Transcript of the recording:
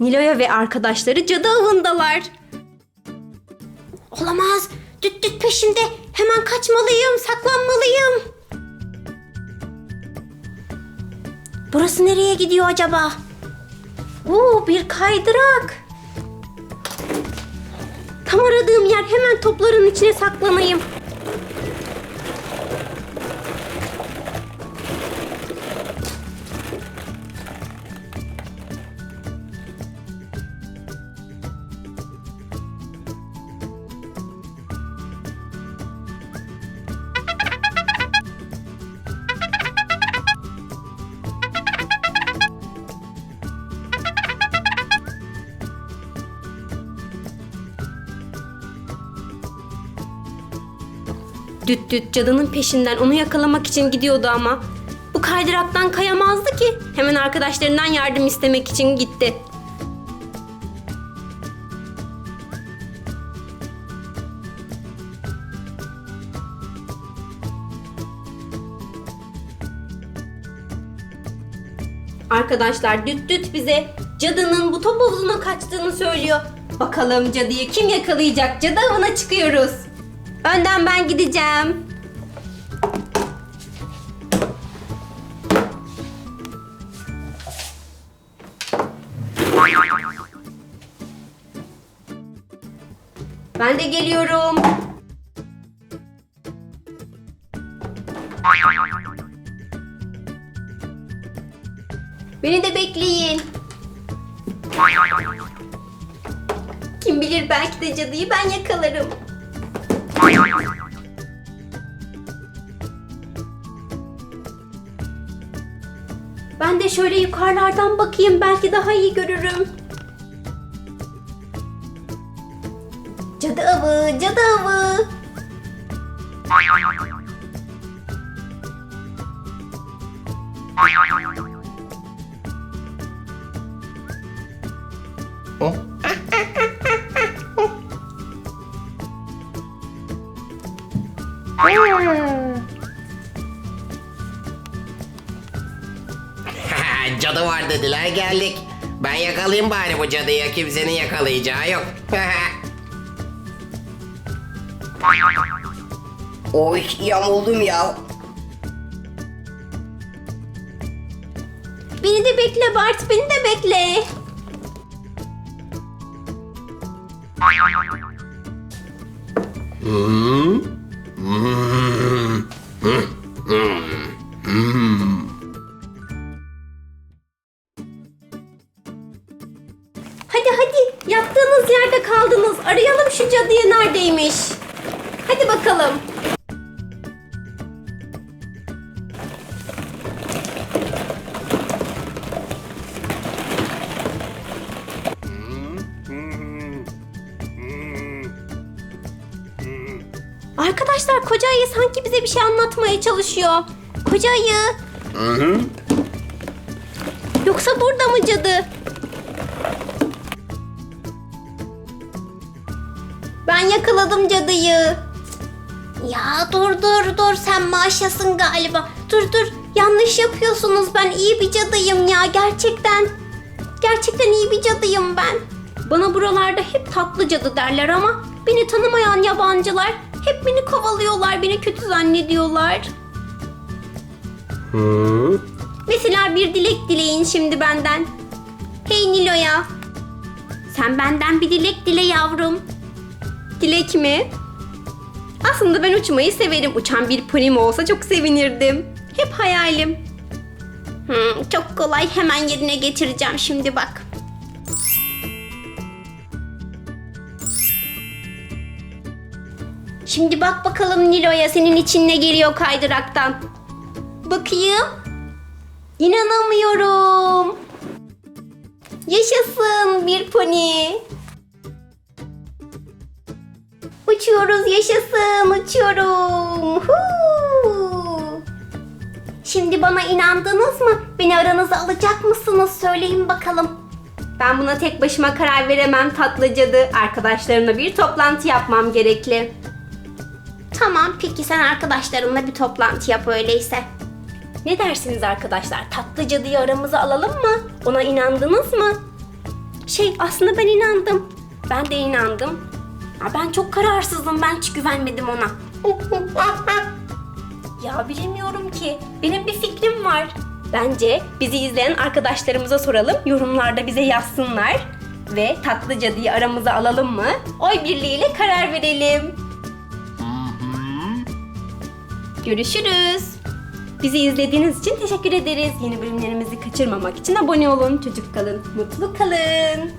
Nilo'ya ve arkadaşları cadı avındalar. Olamaz. Düt düt peşimde. Hemen kaçmalıyım, saklanmalıyım. Burası nereye gidiyor acaba? Oo bir kaydırak. Tam aradığım yer hemen topların içine saklanayım. Düt düt cadının peşinden onu yakalamak için gidiyordu ama. Bu kaydıraktan kayamazdı ki. Hemen arkadaşlarından yardım istemek için gitti. Arkadaşlar düt düt bize cadının bu top havuzuna kaçtığını söylüyor. Bakalım cadıyı kim yakalayacak? Cadı avına çıkıyoruz. Önden ben gideceğim. Ben de geliyorum. Beni de bekleyin. Kim bilir belki de cadıyı ben yakalarım. Ben de şöyle yukarılardan bakayım belki daha iyi görürüm. Cadı avı, cadı avı. Cadı var dediler geldik. Ben yakalayayım bari bu cadıyı. Kimsenin yakalayacağı yok. Oy yamuldum ya. Beni de bekle Bart, beni de bekle. Hadi yerde kaldınız. Arayalım şu cadıyı neredeymiş. Hadi bakalım. Arkadaşlar koca ayı sanki bize bir şey anlatmaya çalışıyor. Koca ayı. Yoksa burada mı cadı? Ben yakaladım cadıyı. Ya dur dur dur sen maşasın galiba. Dur dur yanlış yapıyorsunuz ben iyi bir cadıyım ya gerçekten. Gerçekten iyi bir cadıyım ben. Bana buralarda hep tatlı cadı derler ama beni tanımayan yabancılar hep beni kovalıyorlar, beni kötü zannediyorlar. Mesela bir dilek dileyin şimdi benden. Hey Nilo'ya. Sen benden bir dilek dile yavrum. Dilek mi? Aslında ben uçmayı severim. Uçan bir ponim olsa çok sevinirdim. Hep hayalim. Hmm, çok kolay hemen yerine getireceğim şimdi bak. Şimdi bak bakalım Nilo'ya senin için ne geliyor kaydıraktan. Bakayım. İnanamıyorum. Yaşasın bir pony. Uçuyoruz yaşasın uçuyorum. Şimdi bana inandınız mı? Beni aranıza alacak mısınız? Söyleyin bakalım. Ben buna tek başıma karar veremem tatlı cadı. Arkadaşlarımla bir toplantı yapmam gerekli. Tamam peki sen arkadaşlarınla bir toplantı yap öyleyse. Ne dersiniz arkadaşlar? Tatlı cadıyı aramıza alalım mı? Ona inandınız mı? Şey aslında ben inandım. Ben de inandım. Ya ben çok kararsızım. Ben hiç güvenmedim ona. ya bilemiyorum ki. Benim bir fikrim var. Bence bizi izleyen arkadaşlarımıza soralım. Yorumlarda bize yazsınlar. Ve tatlı cadıyı aramıza alalım mı? Oy birliğiyle karar verelim. Görüşürüz. Bizi izlediğiniz için teşekkür ederiz. Yeni bölümlerimizi kaçırmamak için abone olun. Çocuk kalın, mutlu kalın.